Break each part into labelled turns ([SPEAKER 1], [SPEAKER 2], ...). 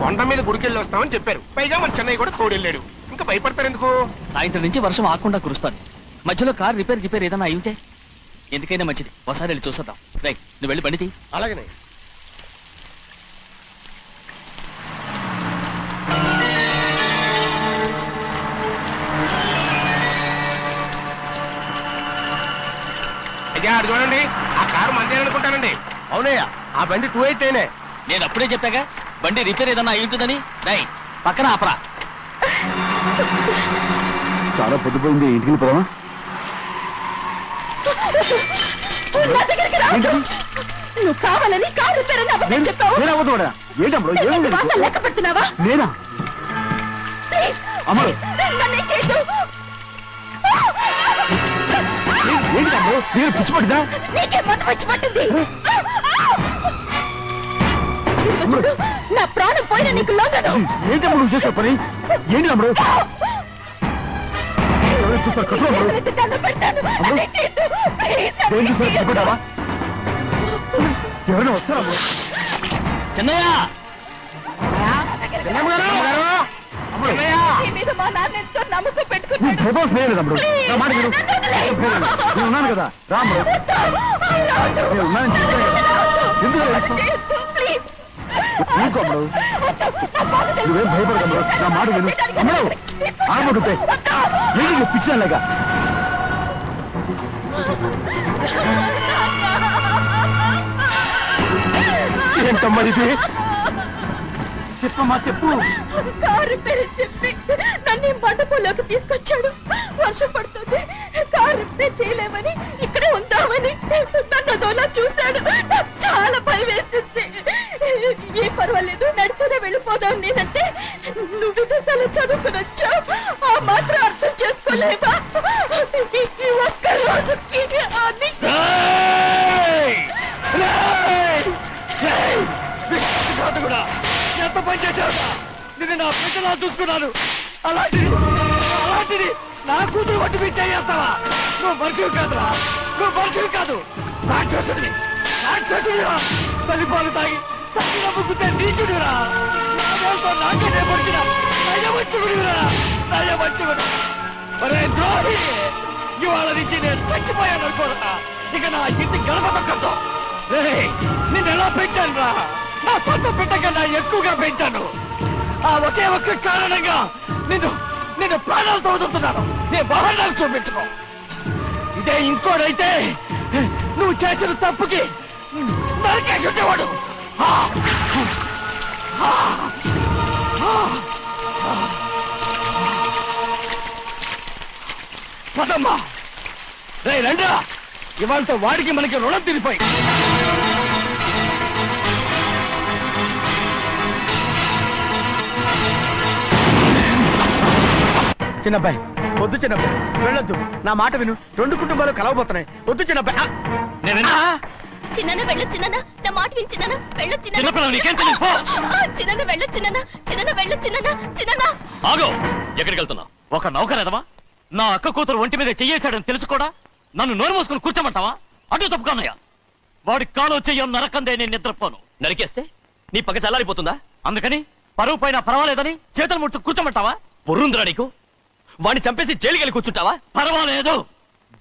[SPEAKER 1] కొండ మీద గుడికెళ్ళి వస్తామని చెప్పారు. పైగా మన చెన్నై కూడా తోడెళ్ళాడు. ఇంకా భయపడతారు ఎందుకు?
[SPEAKER 2] సాయంత్రం నుంచి వర్షం ఆకుండా కురుస్తాను మధ్యలో కార్ రిపేర్ రిపేర్ ఏదైనా అయి ఉంటే? ఎందుకైనా మంచిది. ఒకసారి వెళ్ళి చూసొద్దాం. రై నువ్వు వెళ్ళి బండి తీ.
[SPEAKER 1] అలాగనే. అయ్యా చూడండి. ఆ కారు మందే అనుకుంటానండి అవునయ్యా ఆ బండి టూ ఎయిట్ అయినే
[SPEAKER 2] నేను అప్పుడే చెప్పాగా బండి రిపేర్ ఏదైనా అయి ఉంటుందని రై పక్కన ఆపరా.
[SPEAKER 3] చాలా పొద్దుపోయింది ఇంటికి పోదామా?
[SPEAKER 4] నా దగ్గరికి రావద్దు. నువ్వు కావాలని కారు రిపేర్ అని అబద్ధం చెప్పావు.
[SPEAKER 3] నేను అవ్వదు వాడా ఏంటమ్మడు ఏమైంది
[SPEAKER 4] వాసన లెక్క పెడుతున్నావా
[SPEAKER 3] నేనా?
[SPEAKER 4] ప్లీజ్
[SPEAKER 3] అమ్మడు
[SPEAKER 4] నన్ను చేయదు
[SPEAKER 3] ఏంటి తమ్ముడు నేను పిచ్చి పట్టిదా
[SPEAKER 4] నీకే వచ్చి పట్టింది. నా ప్రాణం పోయిన నీకు లొంగదు
[SPEAKER 3] ఏంటి నువ్వు చేసే పని? ఏంటి తమ్ముడు చూస్తారు? ఏం చూసారు భయపడ్డావా ఎవరైనా వస్తారా అమ్ముడు?
[SPEAKER 2] చిన్నయ్య!
[SPEAKER 4] నమ్మకం
[SPEAKER 3] నువ్వు
[SPEAKER 4] పెట్టుకున్నాడు
[SPEAKER 3] భయపడాల్సిన లేదు తమ్ముడు నా మాట విను. నేను ఉన్నాను కదా. రా అమ్ముడు నేను ఉన్నానని చెప్పాను కదా ఎందుకు ఏడుస్తావు?
[SPEAKER 4] ప్లీజ్
[SPEAKER 3] నువ్వేం భయపడకమ్ముడు నా మాట విను. అమ్ముడు ఆగబడుతే ఏంటి పిచ్చిదానిలాగ? ఏంటమ్మా చెప్పమ్మా చెప్పు.
[SPEAKER 4] కారు పేరు చెప్పి నన్ను బండపోలోకి తీసుకొచ్చాడు. వర్షం పడుతుంది. కారు రిపేర్ చేయలేమని ఇక్కడే ఉందామని నన్ను అదోలా చూశాడు. నాకు చాలా భయం వేసింది. ఏ పర్వాలేదు నడిచేదే వెళ్ళిపోదాం. నేనంటే నువ్వు విదేశాలు చదువుకుని వచ్చావు ఆ మాత్రం అర్థం చేసుకోలేవా? ఈ- ఒక్క రోజుకి అన్ని
[SPEAKER 2] కూడా. ఎంత పని చేశావు నిన్ను నా పిల్లలా చూసుకున్నాను. అలాంటిది అలాంటిది నా కూతురు వడ్డీ మీద చేస్తావా నువ్వు మనిషివి కాదురా. నువ్వు మనిషివి కాదు. రాక్షసుడివి. రాక్షసుడిరా తల్లిపాలు తాగి నమ్ముకుంటే నీచుడురా నాతో నాకే నేర్పరిచిన నయవంచుడిరా నయవంచుడు అరే ద్రోహి ఇవాళ నుంచి నేను చచ్చిపోయాను అనుకోరా ఇక నా ఇంటి గడప తొక్కద్దు నిన్ను ఎలా పెంచాను రా నా సొంత బిడ్డ కన్నా ఎక్కువగా పెంచాను ఆ ఒకే ఒక్క కారణంగా నిన్ను నిన్ను ప్రాణాలతో వదులుతున్నాను నీ వాహనాలు చూపించుకో ఇదే ఇంకోడైతే నువ్వు చేసిన తప్పుకి నరికేసి ఉండేవాడు. పదమ్మా. రే రండా ఇవాళతో వాడికి మనకి రుణం తిరిపోయి.
[SPEAKER 1] చిన్నబ్బాయి వద్దు చిన్నబ్బాయి. వెళ్ళొద్దు. నా మాట విను. రెండు కుటుంబాలు కలవబోతున్నాయి. వద్దు చిన్నబ్బాయి.
[SPEAKER 5] చిన్న వెళ్ళొచ్చినా నా మాట విని చిన్న వెళ్ళొచ్చినా
[SPEAKER 2] చిన్నపిల్లలు నీకేం తెలుసు? పో.
[SPEAKER 5] చిన్న వెళ్ళొచ్చినా చిన్న చిన్న
[SPEAKER 2] ఆగో! ఎక్కడికి వెళ్తున్నావు ఒక నౌకరేదవా? నా అక్క కూతురు ఒంటి మీద చెయ్యేశాడని తెలుసు కూడా? నన్ను నోరు మూసుకుని కూర్చోమంటావా? అటు తప్పుకోనయ్యా వాడి కాలో చెయ్యం నరకందే నేను నిద్రపోను. నరికేస్తే? నీ పక్క చల్లారిపోతుందా? అందుకని పరువు పైన పర్వాలేదని చేతులు ముట్టు కూర్చోమంటావా? పొర్రుందిరా నీకు? వాడిని చంపేసి జైలుకి వెళ్ళి కూర్చుంటావా? పర్వాలేదు.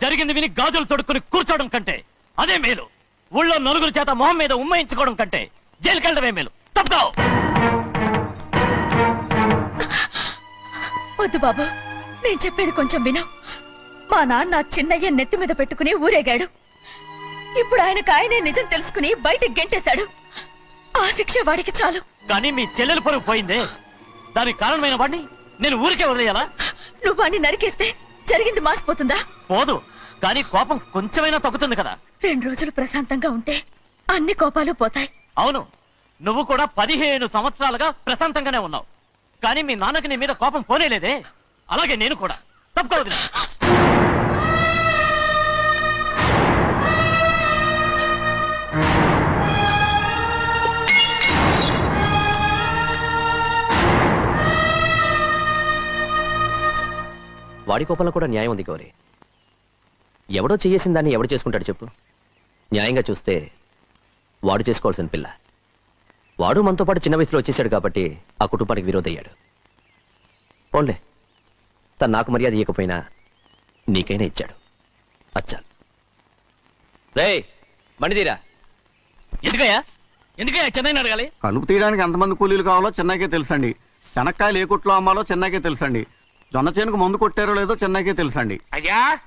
[SPEAKER 2] జరిగింది విని గాజులు తొడుక్కుని కూర్చోవడం కంటే అదే మేలు. ఊళ్ళో నలుగురు చేత మొహం మీద ఉమ్మయించుకోవడం కంటే జైలుకి వెళ్ళడమే మేలు. తప్పుకో!
[SPEAKER 4] వద్దు బాబు నేను చెప్పేది కొంచెం విను. మా నాన్న చిన్నయ్య నెత్తి మీద పెట్టుకుని ఊరేగాడు. ఇప్పుడు ఆయనకు ఆయనే నిజం తెలుసుకుని బయటకు గెంటేశాడు. ఆ శిక్ష వాడికి చాలు.
[SPEAKER 2] కానీ మీ చెల్లెలు పరుగు పోయిందే. దానికి కారణమైన వాడిని నేను ఊరికే వదిలేయాలా?
[SPEAKER 4] నువ్వు వాడిని నరికేస్తే జరిగింది మాసిపోతుందా?
[SPEAKER 2] పోదు. కానీ కోపం కొంచెమైనా తగ్గుతుంది కదా.
[SPEAKER 4] రెండు రోజులు ప్రశాంతంగా ఉంటే అన్ని కోపాలు పోతాయి.
[SPEAKER 2] అవును. నువ్వు కూడా పదిహేను సంవత్సరాలుగా ప్రశాంతంగానే ఉన్నావు. కానీ మీ నాన్నకి నీ మీద కోపం పోనేలేదే. అలాగే నేను కూడా. తప్పుకోవద్దు
[SPEAKER 6] వాడి కోపంలో కూడా న్యాయం ఉంది గౌరీ. ఎవడో చేయేసిన దాన్ని ఎవడు చేసుకుంటాడు చెప్పు? న్యాయంగా చూస్తే వాడు చేసుకోవాల్సిన పిల్ల. వాడు మనతో పాటు చిన్న వయసులో వచ్చేసాడు కాబట్టి ఆ కుటుంబానికి విరోధయ్యాడు. పోన్లే. తను నాకు మర్యాద ఇవ్వకపోయినా నీకైనా ఇచ్చాడు. అచ్చా. రే మణిదీరా
[SPEAKER 2] ఎందుకయ్యా? ఎందుకయ్యా చెన్నైని అడగాలి?
[SPEAKER 3] కలుపు తీయడానికి ఎంతమంది కూలీలు కావాలో చెన్నైకే తెలుసండి. శనక్కాయలు ఏ కొట్లో అమ్మాలో చెన్నైకే తెలుసండి. జొన్న చేనుకు మందు కొట్టారో లేదో చెన్నైకే తెలుసండి.
[SPEAKER 7] అయ్యా?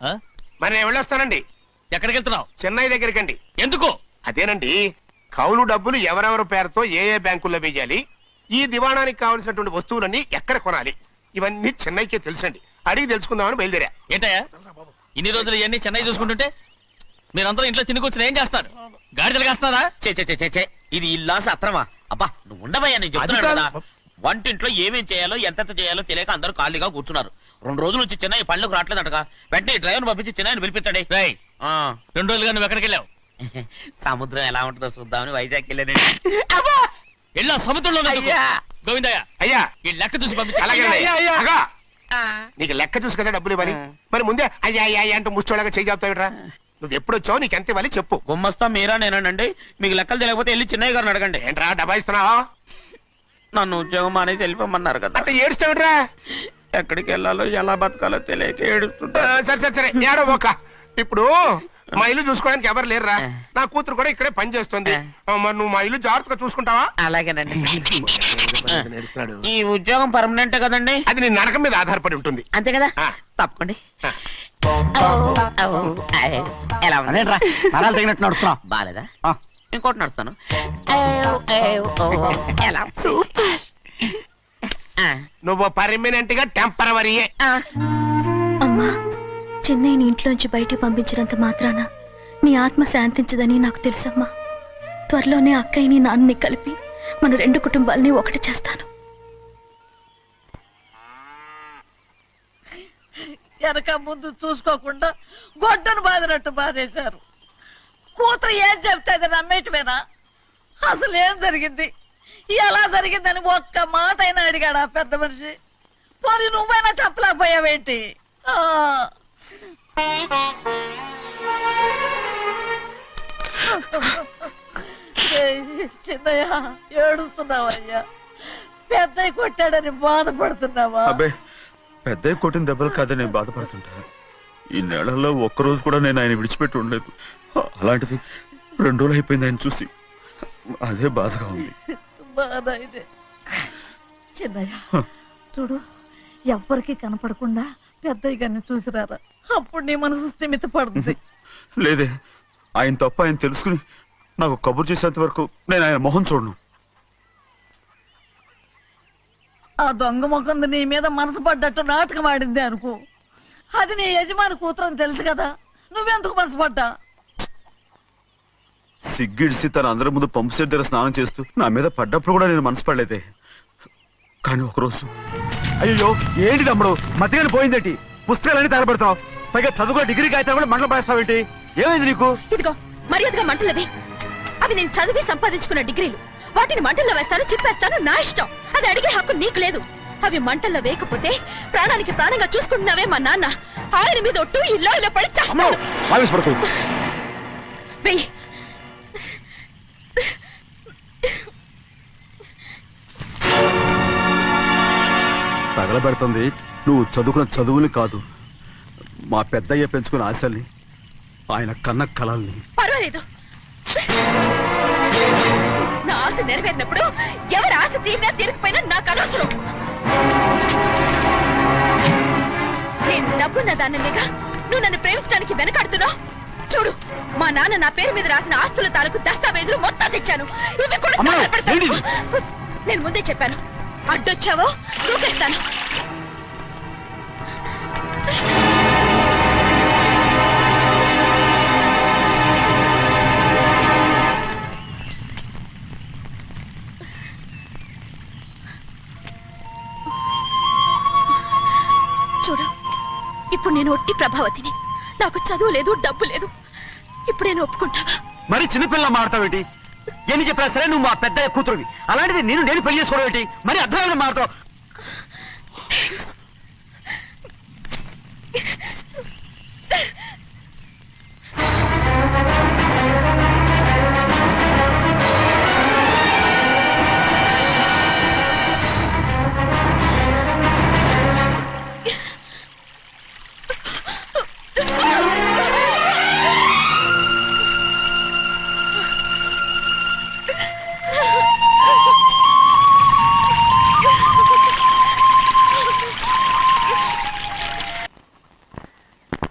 [SPEAKER 7] మరి నేను వెళ్ళొస్తానండి.
[SPEAKER 2] ఎక్కడికి వెళ్తున్నావు?
[SPEAKER 7] చెన్నై దగ్గరికండి.
[SPEAKER 2] ఎందుకు?
[SPEAKER 7] అదేనండి కౌలు డబ్బులు ఎవరెవరి పేరుతో ఏ ఏ బ్యాంకుల్లో వేయాలి ఈ దివాణానికి కావలసినటువంటి వస్తువులన్నీ ఎక్కడ కొనాలి? ఇవన్నీ చెన్నైకే తెలుసండి. అడిగి తెలుసుకుందామని బయలుదేరా.
[SPEAKER 2] ఏంటయ్యా? ఇన్ని రోజులు ఇవన్నీ చెన్నై చూసుకుంటుంటే మీరందరూ ఇంట్లో తిని కూర్చుని ఏం చేస్తారు? గాడిదలు కాస్తున్నారా?
[SPEAKER 8] చే చే చే, చే ఇది ఇల్లా సత్రమా అబ్బా నువ్వు ఉండవయ్యా నేను చెప్తున్నాను
[SPEAKER 7] అది
[SPEAKER 8] కదా. వంటింట్లో ఏమేం చేయాలో ఎంతెంత చేయాలో తెలియక అందరూ ఖాళీగా కూర్చున్నారు. రెండు రోజుల నుంచి చెన్నై పళ్ళకు రావట్లేదటగా. వెంటనే డ్రైవర్ పంపించి చెన్నైని పిలిపించండి ఆ,
[SPEAKER 2] రెండు రోజులుగా నువ్వు ఎక్కడికి వెళ్ళావు?
[SPEAKER 8] సముద్రం ఎలా ఉంటుందో చూద్దామని వైజాగ్ వెళ్ళానండి.
[SPEAKER 2] వెళ్ళా సముద్రంలో
[SPEAKER 8] అయ్యా.
[SPEAKER 2] గోవిందయ్య
[SPEAKER 7] అయ్యా!
[SPEAKER 2] ఈ లెక్క చూసి పంపించి.
[SPEAKER 7] అలాగే అయ్యా, అగా. నీకు లెక్క చూసి కదా డబ్బులు ఇవ్వాలి. మరి ముందే అయ్యా అయ్యా అయ్యా అంటూ ముష్టోళ్ళగా చేయి చెప్తావిట్రా నువ్వు ఎప్పుడు వచ్చావు నీకు ఎంత ఇవ్వాలి చెప్పు.
[SPEAKER 8] గుమ్మస్తా మీరా నేనండి. మీకు లెక్కలు తెలియకపోతే వెళ్ళి చెన్నై గారిని అడగండి.
[SPEAKER 7] ఏంట్రా డబ్బా ఇస్తున్నావా
[SPEAKER 8] నన్ను ఉద్యోగం అనేది వెళ్ళిపోమన్నారు కదా.
[SPEAKER 7] అంటే ఏడుస్తావిట్రా?
[SPEAKER 8] ఎక్కడికి వెళ్ళాలో ఎలా బతకాలో తెలియక ఏడుస్తుంటా.
[SPEAKER 7] సరే సరే సరే. ఏడో ఒక ఇప్పుడు మా ఇల్లు చూసుకోవడానికి ఎవరు లేరురా. నా కూతురు కూడా ఇక్కడే పని చేస్తుంది. మరి నువ్వు మా ఇల్లు జాగ్రత్తగా చూసుకుంటావా?
[SPEAKER 8] అలాగేనండి. ఈ ఉద్యోగం పర్మనెంట్ కదండి?
[SPEAKER 7] అది నీ నరకం మీద ఆధారపడి ఉంటుంది.
[SPEAKER 8] అంతే కదా. తప్పకండి. ఎలా ఉంది?
[SPEAKER 3] తగినట్టు
[SPEAKER 8] బాలేదా?
[SPEAKER 3] ఆ.
[SPEAKER 8] ఇంకోటి నడుస్తాను. ఎలా? ఆ,
[SPEAKER 7] నువ్వు పర్మనెంట్గా టెంపరవరీయే
[SPEAKER 8] ఆ.
[SPEAKER 4] అమ్మా. చిన్నయ్యని ఇంట్లోంచి బయటికి పంపించినంత మాత్రాన నీ ఆత్మ శాంతించదని నాకు తెలుసమ్మా. త్వరలోనే అక్కయ్యని నాన్నని కలిపి మన రెండు కుటుంబాలని ఒకటి చేస్తాను.
[SPEAKER 9] వెనక ముందు చూసుకోకుండా గొడ్డను బాధినట్టు బాధేశారు. కూతురు ఏం చెప్తే అది నమ్మేటమేనా అసలు ఏం జరిగింది? ఎలా జరిగిందని ఒక్క మాట అయినా అడిగాడు ఆ పెద్ద మనిషి? పోనీ నువ్వైనా చెప్పలేకపోయావేంటి? ఆ. చిన్నయ్య ఏడుస్తున్నావయ్యా. పెద్దయ్య కొట్టాడని బాధపడుతున్నావా?
[SPEAKER 3] అబ్బే పెద్ద కొట్టిన దెబ్బలు కాదని నేను బాధపడుతుంటా. ఈ నెలల్లో ఒక్కరోజు కూడా నేను ఆయన విడిచిపెట్టి ఉండలేదు. అలాంటిది రెండు రోజులు అయిపోయింది ఆయన చూసి. అదే బాధగా ఉంది.
[SPEAKER 9] బాధ ఇదే. చిన్నయ్య చూడు ఎవ్వరికి కనపడకుండా పెద్దయ్య గారిని చూసిరారా అప్పుడు నీ మనసు స్థిమిత పడుతుంది
[SPEAKER 3] లేదే ఆయన తప్ప ఆయన తెలుసుకుని నాకు కబురు చేసేంత వరకు నేను ఆయన మొహం చూడను.
[SPEAKER 9] ఆ దొంగ ముఖంది నీ మీద మనసు పడ్డట్టు నాటకం ఆడింది అనుకో. అది నీ యజమాని కూతురు అని తెలుసు కదా నువ్వెందుకు మనసు పడ్డా?
[SPEAKER 3] సిగ్గిడిసి తన అందరి ముందు పంపు సెట్ దగ్గర స్నానం చేస్తూ నా మీద పడ్డప్పుడు కూడా నేను మనసు పడలేదే. కానీ ఒకరోజు అయ్యో ఏంటి తమ్ముడు? మధ్యగానే పోయిందేంటి? పుస్తకాలన్నీ తగలబెడతావు. పైగా చదువుకో డిగ్రీ కాగితాలు కూడా మండలం పడేస్తావేంటి? ఏమైంది నీకు?
[SPEAKER 4] ఇదిగో మర్యాదగా మంటలవి అవి. నేను చదివి సంపాదించుకున్న డిగ్రీలు. వాటిని మంటల్లో వేస్తాను చెప్పేస్తాను నా ఇష్టం. అది అడిగే హక్కు నీకు లేదు. అవి మంటల్లో వేయకపోతే ప్రాణానికి ప్రాణంగా చూసుకుంటున్నావే మా నాన్న. ఆయన మీద ఒట్టు ఇలా ఇలా పడి వెయ్యి.
[SPEAKER 3] తగలబెడుతుంది. నువ్వు చదువుకున్న చదువుని కాదు. మా పెద్దయ్య పెంచుకున్న ఆశల్ని ఆయన కన్న కలల్ని.
[SPEAKER 4] పర్వాలేదు. నా ఆశ నెరవేరినప్పుడు ఎవరి ఆశ తీరినా తీరకపోయినా నాకు అనవసరం. నేను డబ్బున్న దాన్నగా నువ్వు నన్ను ప్రేమించడానికి వెనకాడుతున్నావు? చూడు మా నాన్న నా పేరు మీద రాసిన ఆస్తుల తాలూకు దస్తావేజులు మొత్తం తెచ్చాను. ఇవి కూడా? నేను ముందే చెప్పాను. అడ్డొచ్చావో? దూకేస్తాను. చూడు ఇప్పుడు నేను ఒట్టి ప్రభావతిని. నాకు చదువు లేదు డబ్బు లేదు. ఇప్పుడు నేను ఒప్పుకుంటావా
[SPEAKER 3] మరి చిన్నపిల్ల మాడతావేటి ఎన్ని చెప్పినా సరే నువ్వు మా పెద్ద కూతురువి. అలాంటిది నేను నేను పెళ్ళి చేసుకోవడం ఏంటి? మరి అర్థం మాడతావు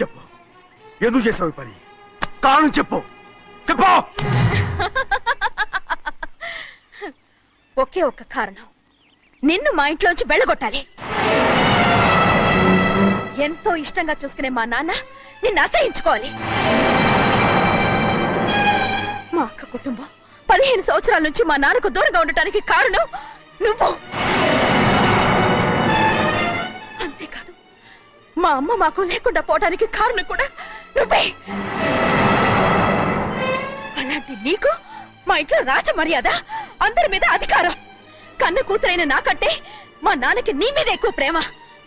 [SPEAKER 3] చెప్పు. ఎందుకు చేసావు పని? కాను చెప్పు. చెప్పు!
[SPEAKER 4] ఒకే ఒక్క కారణం. నిన్ను మా ఇంట్లోంచి వెళ్ళగొట్టాలి. ఎంతో ఇష్టంగా చూసుకునే మా నాన్న నిన్ను అసహించుకోవాలి. మా అక్క కుటుంబం పదిహేను సంవత్సరాల నుంచి మా నాన్నకు దూరంగా ఉండటానికి కారణం నువ్వు. మా అమ్మ మాకు లేకుండా పోవడానికి కారణం కూడా నువ్వే. అలాంటి నీకు మా ఇంట్లో రాజ మర్యాద అందరి మీద అధికారం. కన్న కూతురైన నాకంటే మా నాన్నకి నీ మీద ఎక్కువ ప్రేమ.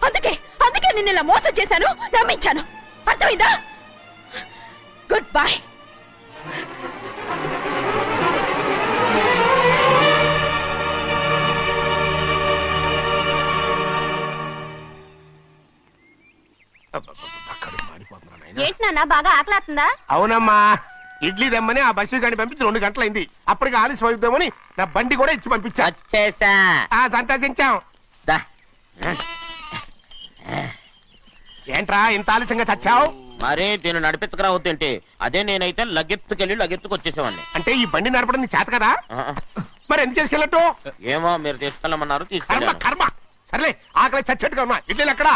[SPEAKER 4] అందుకే అందుకే నిన్న ఇలా మోసం చేశాను నమ్మించాను. అర్థమైందా? గుడ్ బాయ్
[SPEAKER 5] ఏంటి నాన్న బాగా ఆకలాతుందా?
[SPEAKER 7] అవునమ్మా. ఇడ్లీ దమ్మని ఆ బస్సు గాని పంపించి రెండు గంటలైంది. అప్పటికి ఆలస్యం అవుతామని నా బండి కూడా ఇచ్చి పంపించా.
[SPEAKER 8] వచ్చేసా.
[SPEAKER 7] ఆ సంతోషించాం.
[SPEAKER 8] దా.
[SPEAKER 7] ఏంట్రా ఇంత ఆలస్యంగా చచ్చావు?
[SPEAKER 8] మరి దీన్ని నడిపించకరావద్దేంటి అదే నేనైతే లగెత్తుకెళ్ళి లగెత్తుకు వచ్చేసేవాడిని
[SPEAKER 7] అంటే ఈ బండి నడపడం నీ చేత కదా?
[SPEAKER 8] ఆ,
[SPEAKER 7] మరి ఎందుకు చేసుకెళ్ళట్టు?
[SPEAKER 8] ఏమో మీరు తీసుకెళ్ళమన్నారు
[SPEAKER 7] కర్మ
[SPEAKER 8] తీసుకెళ్ళాను.
[SPEAKER 7] కర్మ. సర్లే ఆకలి చచ్చేట్టుగా ఉన్నా. ఇడ్లీలు ఎక్కడా?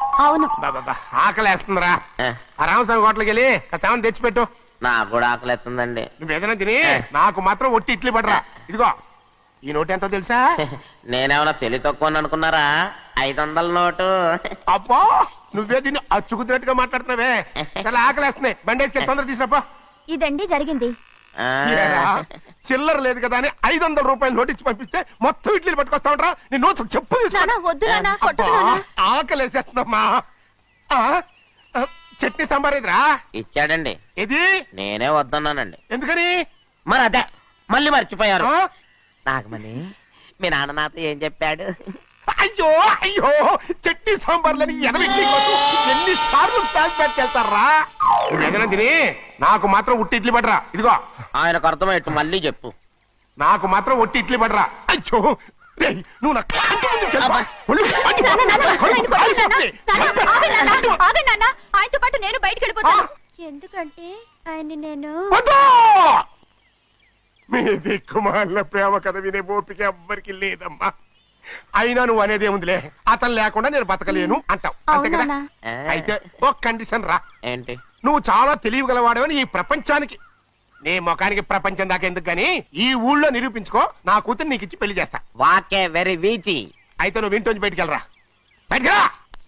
[SPEAKER 5] అవును.
[SPEAKER 7] బాబా ఆకలేస్తుందిరా. ఆ రామస్వామి హోటల్కి వెళ్ళి కచ్చామని తెచ్చిపెట్టు.
[SPEAKER 8] నాకు కూడా ఆకలిస్తుందండి.
[SPEAKER 7] నువ్వు ఏదైనా తిని నాకు మాత్రం ఒట్టి ఇడ్లీ పడరా. ఇదిగో ఈ నోటు ఎంతో తెలుసా?
[SPEAKER 8] నేనేమన్నా తెలివి తక్కువ అనుకున్నారా? ఐదు వందల నోటు.
[SPEAKER 7] అబ్బా నువ్వే దీన్ని అచ్చుకుతున్నట్టుగా మాట్లాడుతున్నావే. చాలా ఆకలేస్తున్నాయి. బండేసుకెళ్ళి తొందర తీసినప్పా
[SPEAKER 5] ఇదండి జరిగింది.
[SPEAKER 8] ఆ,
[SPEAKER 7] చిల్లర లేదు కదా అని ఐదు వందల రూపాయలు నోటు ఇచ్చి పంపిస్తే మొత్తం ఇడ్లీలు పట్టుకొస్తా ఉంటా నీ నోట్స్ చెప్పు తీసుకో.
[SPEAKER 5] నాన్న వద్దు నాన్న కొట్టకు
[SPEAKER 7] అబ్బా,
[SPEAKER 5] నాన్న
[SPEAKER 7] ఆకలేసేస్తుందమ్మా. ఆ, ఆ, చట్నీ సాంబార్ ఇదిరా?
[SPEAKER 8] ఇచ్చాడండి.
[SPEAKER 7] ఇది
[SPEAKER 8] నేనే వద్దన్నానండి.
[SPEAKER 7] ఎందుకని?
[SPEAKER 8] మరి అదే మళ్ళీ మర్చిపోయారు.
[SPEAKER 7] ఆ?
[SPEAKER 8] నాగమణి మీ నాన్న నాతో ఏం చెప్పాడు?
[SPEAKER 7] అయ్యో అయ్యో చట్నీ సాంబార్లని ఎనభై ఎన్ని సార్లు ప్యాక్ పెట్టుకెళ్తారా తిని నాకు మాత్రం ఉట్టి ఇడ్లీ పడరా ఇదిగో.
[SPEAKER 8] ఆయనకు అర్థమయ్యట్టు మళ్ళీ చెప్పు.
[SPEAKER 7] నాకు మాత్రం ఒట్టి ఇడ్లీ పడరా అయ్యో నువ్వు నా కంటి ముందు
[SPEAKER 5] ఆయన. ఆయనతో పాటు నేను బయటికి వెళ్ళిపోతాను ఎందుకంటే ఆయన్ని నేను!
[SPEAKER 7] మీ దిక్కుమాలిన ప్రేమ కథ వినే ఓపిక ఎవ్వరికి లేదమ్మా. అయినా నువ్వు అనేది ఏముందిలే? అతను లేకుండా నేను బతకలేను అంటావు. అంతే కదా? అయితే ఒక కండిషన్ రా.
[SPEAKER 8] ఏంటి?
[SPEAKER 7] నువ్వు చాలా తెలియగలవాడవని ఈ ప్రపంచానికి. నీ ముఖానికి ప్రపంచం దాకా ఎందుకు గాని? ఈ ఊళ్ళో నిరూపించుకో నా కూతురు నీకు ఇచ్చి పెళ్ళి చేస్తా.
[SPEAKER 8] వాకే వెరీ వీచి
[SPEAKER 7] అయితే నువ్వు ఇంటి బయటికి వెళ్ళరా. బయటికి రా!